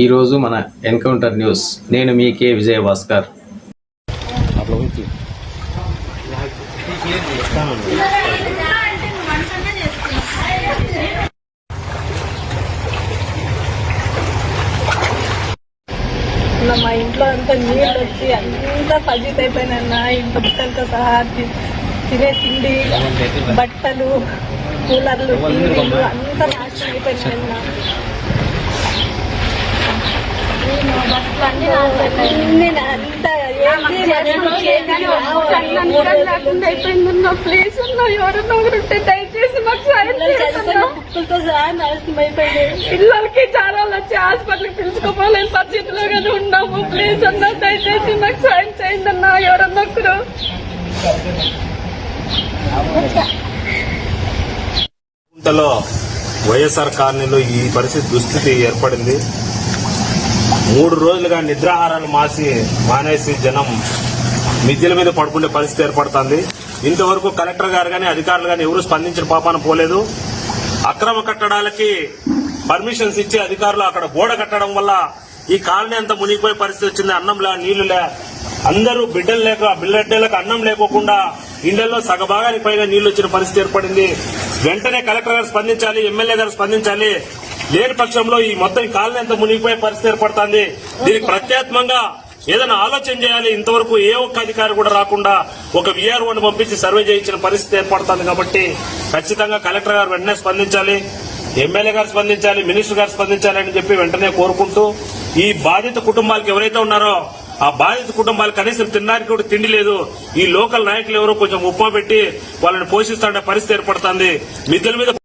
ఈరోజు మన encounter news. నేను మీ కే విజయ భాస్కర్ మా ఇంట్లో అంతా నీళ్ళు వచ్చి అంతా పజిట్ అయిపోయినా ఇంట్లో బట్టలతో సహా తినే తిండి బట్టలు కూలర్లు అంతా నాశనం మూడు రోజులు అయిపోయిందన్న ప్లీజ్ అన్న ఎవరన్నా ఒకరుంటే దయచేసి మాకు సాయం పిల్లలకి చాలా వచ్చి హాస్పిటల్కి పిలుచుకోపోలేని పరిస్థితిలో కదా ఉన్నాము. ప్లీజ్ అన్న దయచేసి మాకు సాయం చేయండి అన్నా ఎవరన్నా ఒకరు. వైఎస్ఆర్ కాలనీలో ఈ పరిస్థితి దుస్థితి ఏర్పడింది. మూడు రోజులుగా నిద్రాహారాలు మాసి మానేసి జనం మిద్దెల మీద పడుకునే పరిస్థితి ఏర్పడుతుంది. ఇంతవరకు కలెక్టర్ గారు కానీ అధికారులు కానీ ఎవరు స్పందించిన పాపాన పోలేదు. అక్రమ కట్టడాలకి పర్మిషన్స్ ఇచ్చి అధికారులు అక్కడ గోడ కట్టడం వల్ల ఈ కాలనీ అంతా మునిగిపోయే పరిస్థితి వచ్చింది. అన్నం లే నీళ్ళు లే. అందరూ బిడ్డలు లేక బిడ్డలకు అన్నం లేకోకుండా ఇళ్ళలో సగభాగానికి పైగా నీళ్ళు వచ్చిన పరిస్థితి ఏర్పడింది. వెంటనే కలెక్టర్ గారు స్పందించాలి ఎమ్మెల్యే గారు స్పందించాలి. లేని పక్షంలో ఈ మొత్తం కాలనీ అంతా మునిగిపోయే పరిస్థితి ఏర్పడుతుంది. దీనికి ప్రత్యేకంగా ఏదైనా ఆలోచన చేయాలి. ఇంతవరకు ఏ ఒక్క అధికారి కూడా రాకుండా ఒక విఆర్ఓని పంపించి సర్వే చేయించిన పరిస్థితి ఏర్పడుతుంది కాబట్టి ఖచ్చితంగా కలెక్టర్ గారు వెంటనే స్పందించాలి. ఎమ్మెల్యే గారు స్పందించాలి. మినిస్టర్ గారు స్పందించాలి అని చెప్పి వెంటనే కోరుకుంటూ ఈ బాధిత కుటుంబాలకు ఎవరైతే ఉన్నారో ఆ బాధిత కుటుంబాలు కనీసం తినడానికి కూడా తిండి లేదు. ఈ లోకల్ నాయకులు ఎవరో కొంచెం ఉప్మా పెట్టి వాళ్ళని పోషిస్తుండే పరిస్థితి ఏర్పడుతుంది. మిద్దెల మీద